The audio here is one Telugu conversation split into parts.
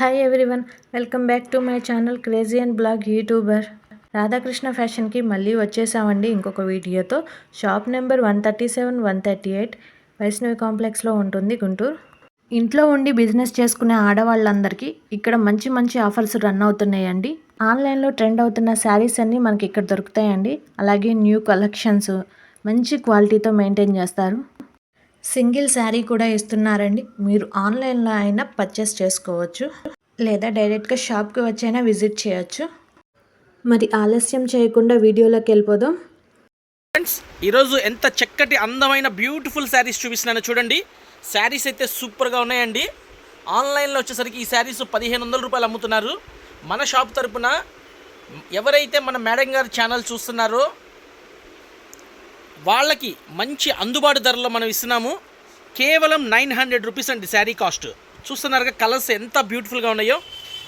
Hi everyone welcome back to my channel crazy and blog youtuber Radhakrishna ఫ్యాషన్కి మళ్ళీ వచ్చేసామండి ఇంకొక వీడియోతో. Shop number one thirty seven one thirty eight Vaishnavi కాంప్లెక్స్లో ఉంటుంది గుంటూరు. ఇంట్లో ఉండి బిజినెస్ చేసుకునే ఆడవాళ్ళందరికీ ఇక్కడ మంచి మంచి ఆఫర్స్ రన్ అవుతున్నాయండి. ఆన్లైన్లో ట్రెండ్ అవుతున్న శారీస్ అన్నీ మనకి ఇక్కడ దొరుకుతాయండి. అలాగే న్యూ కలెక్షన్స్ మంచి క్వాలిటీతో మెయింటైన్ చేస్తారు. సింగిల్ శారీ కూడా ఇస్తున్నారండి. మీరు ఆన్లైన్లో అయినా పర్చేస్ చేసుకోవచ్చు. లేదా డైరెక్ట్గా షాప్కి వచ్చైనా విజిట్ చేయొచ్చు. మరి ఆలస్యం చేయకుండా వీడియోలోకి వెళ్ళిపోదాం. ఫ్రెండ్స్ ఈరోజు ఎంత చక్కటి అందమైన బ్యూటిఫుల్ శారీస్ చూపిస్తున్నాను చూడండి. శారీస్ అయితే సూపర్గా ఉన్నాయండి. ఆన్లైన్లో వచ్చేసరికి ఈ శారీస్ పదిహేను వందల రూపాయలు అమ్ముతున్నారు. మన షాప్ తరపున ఎవరైతే మన మేడం గారి ఛానల్ చూస్తున్నారో వాళ్ళకి మంచి అందుబాటు ధరలో మనం ఇస్తున్నాము. కేవలం నైన్ హండ్రెడ్ రూపీస్ అండి శారీ కాస్ట్. చూస్తున్నారుగా కలర్స్ ఎంత బ్యూటిఫుల్గా ఉన్నాయో.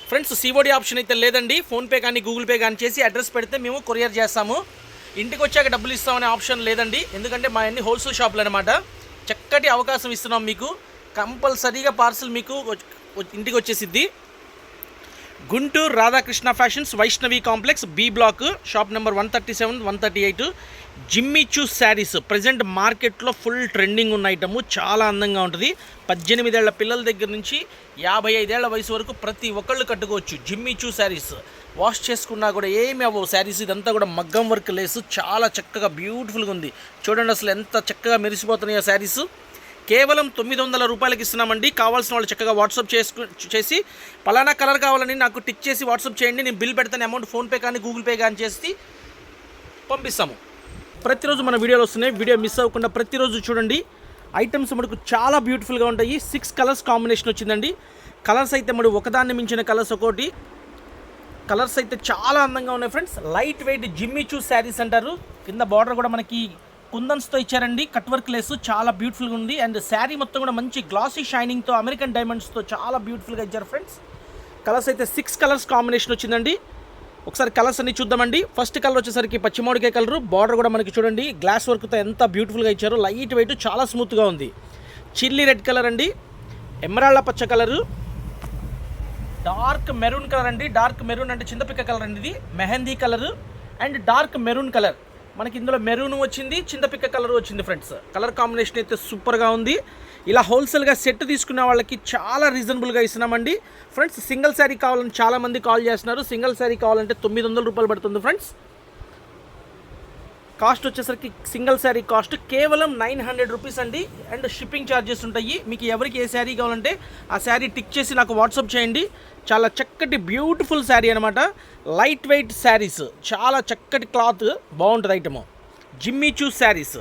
ఫ్రెండ్స్ సిఓడి ఆప్షన్ అయితే లేదండి. ఫోన్పే కానీ గూగుల్ పే కానీ చేసి అడ్రస్ పెడితే మేము కొరియర్ చేస్తాము. ఇంటికి వచ్చాక డబ్బులు ఇస్తామనే ఆప్షన్ లేదండి. ఎందుకంటే మా అన్ని హోల్సేల్ షాపులు అనమాట చక్కటి అవకాశం ఇస్తున్నాం మీకు. కంపల్సరీగా పార్సిల్ మీకు ఇంటికి వచ్చేసిద్ది. Guntur Radhakrishna fashions Vaishnavi complex B block shop number one thirty seven one thirty eight Jimmy Choo saris present మార్కెట్లో ఫుల్ ట్రెండింగ్ ఉన్న ఐటము చాలా అందంగా ఉంటుంది. పద్దెనిమిదేళ్ళ పిల్లల దగ్గర నుంచి యాభై ఐదేళ్ళ వయసు వరకు ప్రతి ఒక్కళ్ళు కట్టుకోవచ్చు జిమ్మిచూ శారీస్ వాష్ చేసుకున్నా కూడా ఏమి అవ్వవు. శారీస్ ఇదంతా కూడా మగ్గం వర్క్ లేసు. చాలా చక్కగా బ్యూటిఫుల్గా ఉంది. చూడండి అసలు ఎంత చక్కగా మెరిసిపోతున్నాయో శారీస్ కేవలం తొమ్మిది వందల రూపాయలకి ఇస్తున్నామండి. కావాల్సిన వాళ్ళు చక్కగా వాట్సాప్ చేసుకు చేసి పలానా కలర్ కావాలని నాకు టిక్ చేసి వాట్సాప్ చేయండి. నేను బిల్ పెడతాను అమౌంట్ ఫోన్పే కానీ గూగుల్ పే కానీ చేసి పంపిస్తాము. ప్రతిరోజు మన వీడియోలు వస్తున్నాయి. వీడియో మిస్ అవ్వకుండా ప్రతిరోజు చూడండి. ఐటమ్స్ మనకు చాలా బ్యూటిఫుల్గా ఉంటాయి. సిక్స్ కలర్స్ కాంబినేషన్ వచ్చిందండి. కలర్స్ అయితే మరి ఒకదాన్ని మించిన కలర్స్ ఒకటి. కలర్స్ అయితే చాలా అందంగా ఉన్నాయి ఫ్రెండ్స్. లైట్ వెయిట్ జిమ్మి చూస్ శారీస్ అంటారు. కింద బార్డర్ కూడా మనకి కుందన్స్తో ఇచ్చారండి. కట్ వర్క్ లేస్ చాలా బ్యూటిఫుల్గా ఉంది. అండ్ శారీ మొత్తం కూడా మంచి గ్లాసీ షైనింగ్తో అమెరికన్ డైమండ్స్తో చాలా బ్యూటిఫుల్గా ఇచ్చారు ఫ్రెండ్స్ కలర్స్ అయితే సిక్స్ కలర్స్ కాంబినేషన్ వచ్చిందండి. ఒకసారి కలర్స్ అన్ని చూద్దామండి. ఫస్ట్ కలర్ వచ్చేసరికి పచ్చిమామిడికాయ కలర్ బార్డర్ కూడా మనకి చూడండి. గ్లాస్ వర్క్తో ఎంత బ్యూటిఫుల్గా ఇచ్చారు. లైట్ వెయిట్ చాలా స్మూత్గా ఉంది. చిల్లీ రెడ్ కలర్ అండి. ఎమరాళ్ళ పచ్చ కలరు డార్క్ మెరూన్ కలర్ అండి. డార్క్ మెరూన్ అంటే చింతపిక్క కలర్ అండి ఇది. Mehndi colour and dark maroon colour మనకి ఇందులో మెరూన్ వచ్చింది చింతపిక్క కలర్ వచ్చింది ఫ్రెండ్స్ కలర్ కాంబినేషన్ అయితే సూపర్గా ఉంది. ఇలా హోల్సేల్గా సెట్ తీసుకున్న వాళ్ళకి చాలా రీజనబుల్గా ఇస్తున్నామండి. ఫ్రెండ్స్ సింగిల్ శారీ కావాలని చాలామంది కాల్ చేస్తున్నారు. సింగిల్ శారీ కావాలంటే తొమ్మిది వందల రూపాయలు పడుతుంది ఫ్రెండ్స్ కాస్ట్ వచ్చేసరికి సింగిల్ శారీ కాస్ట్ కేవలం నైన్ హండ్రెడ్ రూపీస్ అండి. అండ్ షిప్పింగ్ ఛార్జెస్ ఉంటాయి. మీకు ఎవరికి ఏ శారీ కావాలంటే ఆ శారీ టిక్ చేసి నాకు వాట్సాప్ చేయండి. చాలా చక్కటి బ్యూటిఫుల్ శారీ అనమాట లైట్ వెయిట్ శారీస్. చాలా చక్కటి క్లాత్. బాగుంటుంది ఐటమ్. జిమ్మి చూస్ శారీస్.